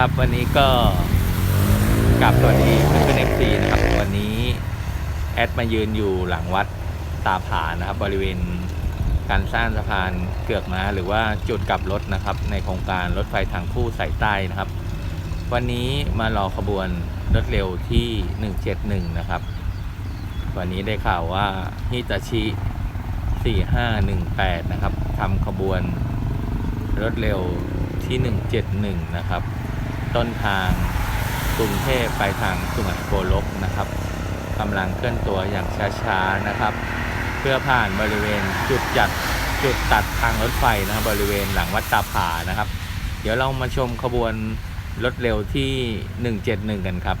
ครับวันนี้ก็กลับสวัสดีเพื่อนเอฟซีนะครับวันนี้แอดมายืนอยู่หลังวัดตาผานะครับ บริเวณการสร้างสะพานเกือกม้าหรือว่าจุดกลับรถนะครับ ในโครงการรถไฟทางคู่สายใต้นะครับ วันนี้มารอขบวนรถเร็วที่ 171 นะครับ วันนี้ได้ข่าวว่าฮิตาชิ 4518 นะครับทำขบวนรถเร็วที่ 171 นะครับ ต้นทางกรุงเทพไปทางสุไหงโกลกนะครับกำลังเคลื่อนตัวอย่างช้าๆนะครับ เพื่อผ่านบริเวณจุดจัดจุดตัดทางรถไฟนะครับบริเวณหลังวัดตาผานะครับ เดี๋ยวเรามาชมขบวนรถเร็วที่ 171 กันครับ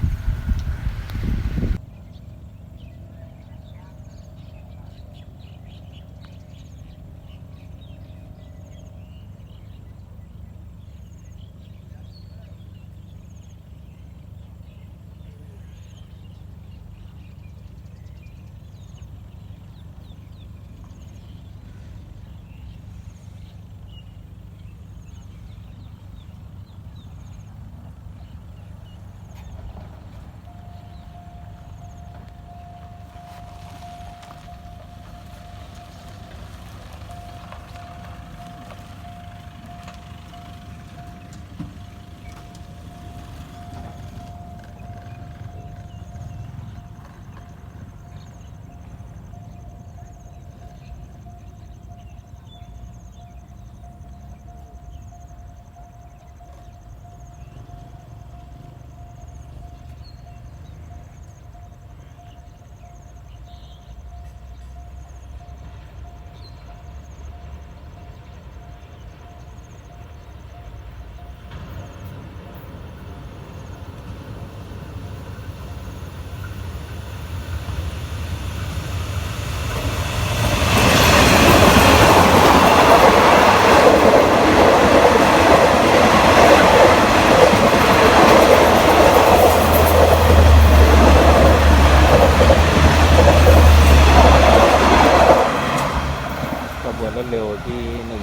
ดเร็วที่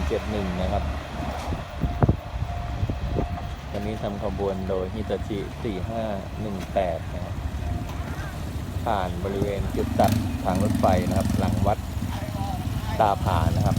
171 นะครับ วันนี้ทำขบวนโดยฮิตาชิ 4518 นะครับ ผ่านบริเวณจุดตัดทางรถไฟนะครับ หลังวัดตาผานะครับ